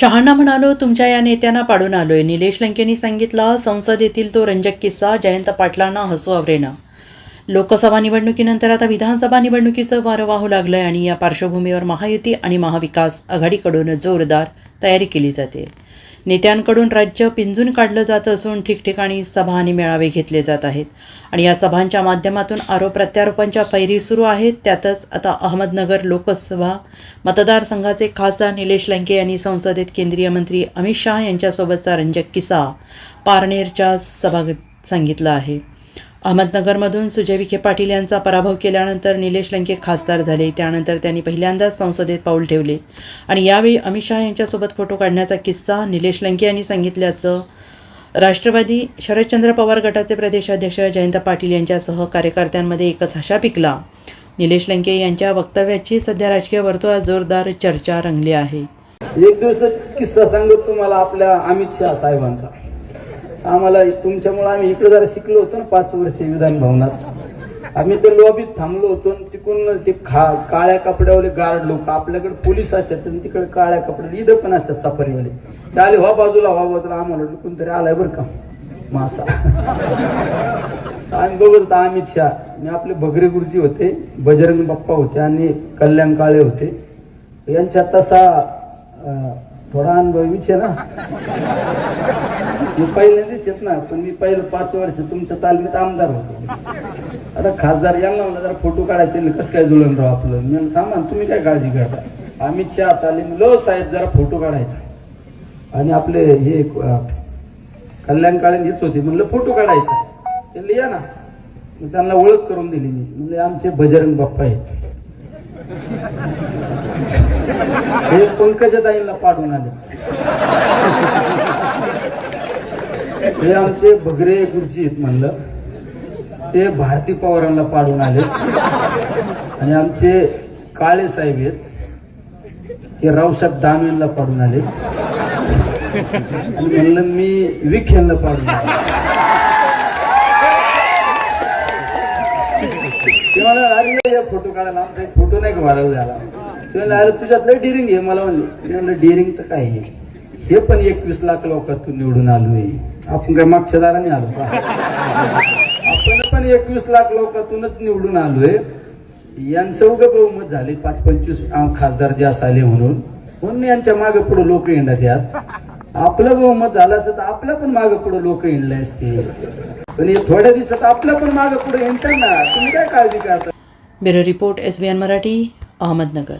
शहाणा म्हणालो तुमच्या या नेत्यांना पाडून आलोय. निलेश लंकेंनी सांगितला संसदेतील तो रंजक किस्सा जयंत पाटलांना हसू आवरेना. लोकसभा निवडणुकीनंतर आता विधानसभा निवडणुकीचं वारं वाहू लागलं आहे आणि या पार्श्वभूमीवर महायुती आणि महाविकास आघाडीकडून जोरदार तयारी केली जाते. नेत्यांकडून राज्य पिंजून काढलं जात असून ठिकठिकाणी सभा आणि मेळावे घेतले जात आहेत. आणि या सभांच्या माध्यमातून आरोप प्रत्यारोपांच्या फैरी सुरू आहेत. त्यातच आता अहमदनगर लोकसभा मतदारसंघाचे खासदार निलेश लंके यांनी संसदेत केंद्रीय मंत्री अमित शहा यांच्यासोबतचा रंजक किस्सा पारनेरच्या सभागत सांगितलं आहे. अहमदनगरमधून सुजय विखे पाटील यांचा पराभव केल्यानंतर निलेश लंके खासदार झाले. त्यानंतर त्यांनी पहिल्यांदाच संसदेत पाऊल ठेवले. आणि यावेळी अमित शहा यांच्यासोबत फोटो काढण्याचा किस्सा निलेश लंके यांनी सांगितल्याचं राष्ट्रवादी शरदचंद्र पवार गटाचे प्रदेशाध्यक्ष जयंत पाटील यांच्यासह कार्यकर्त्यांमध्ये एकच हशा पिकला. निलेश लंके यांच्या वक्तव्याची सध्या राजकीय वर्तुळात जोरदार चर्चा रंगली आहे. एक दिवस किस्सा सांगत तुम्हाला आपल्या अमित शहा साहेबांचा. आम्हाला तुमच्यामुळे आम्ही इकडे जरा शिकलो होतो ना पाच वर्षे विधान भवनात. आम्ही ते लॉबीत थांबलो होतो आणि तिकडून ते खा काळ्या कपड्यावाले गार्ड लोक आपल्याकडे पोलीस असतात आणि तिकडे काळ्या कपड्या इथं पण असतात सफारीवाले. ते आले व्हा बाजूला व्हा बाजूला आम्हाला कोणतरी आलाय बरं का? मासा. आम्ही बघत होतो अमित शहा. आणि आपले भगरे गुरुजी होते बजरंग बाप्पा होते आणि कल्याण काळे होते. यांच्यात तसा थोडा अनुभव विचार ना. मी पहिल्यांदाच येत ना पण मी पहिलं पाच वर्ष तुमच्या तालमीत आमदार होतो. आता खासदार यांना म्हणलं जरा फोटो काढायचे कसं काय जुळून राव आपलं? मी थांबा तुम्ही काय काळजी करता? अमित शहा चालले. लो हो साहेब जरा फोटो काढायचा. आणि आपले हे अं, कल्याण काळे हेच होते. म्हणलं फोटो काढायचा. ते या ना. मग त्यांना ओळख करून दिली मी. म्हणजे आमचे बजरंग बाप्पा आहेत. हे पंकजा ताईंना पाडून आले. हे आमचे बगरे गुरुजी आहेत म्हणलं. ते भारती पवारांना पाडून आले. आणि आमचे काळे साहेब आहेत. ते रावसाहेब दानवेंना पाडून आले. आणि म्हणलं मी विखेंना पाडून आले. ते अरे फोटो काढायला आमचा एक फोटो नाही का व्हायरल झाला? ते तुझ्यात लय डिरिंग आहे. मला म्हणले म्हणलं डिरिंगचं काय आहे? हे पण एकवीस लाख लोकातून निवडून आलोय. आपण काय मागच्या दाराने आलो का? आपण पण एकवीस लाख लोकातूनच निवडून आलोय. यांचं उगं बहुमत झाले पाच पंचवीस खासदार जे असाले म्हणून. म्हणून यांच्या मागे पुढे लोक येणार यात. आपलं बहुमत झालं असतं तर आपल्या पण मागे पुढे लोक येणले असते पण हे थोड्या दिवसात आपल्या पण मागे पुढे येणार. ना तुम्ही काय काळजी करता? Bureau report S B N Marathi Ahmednagar.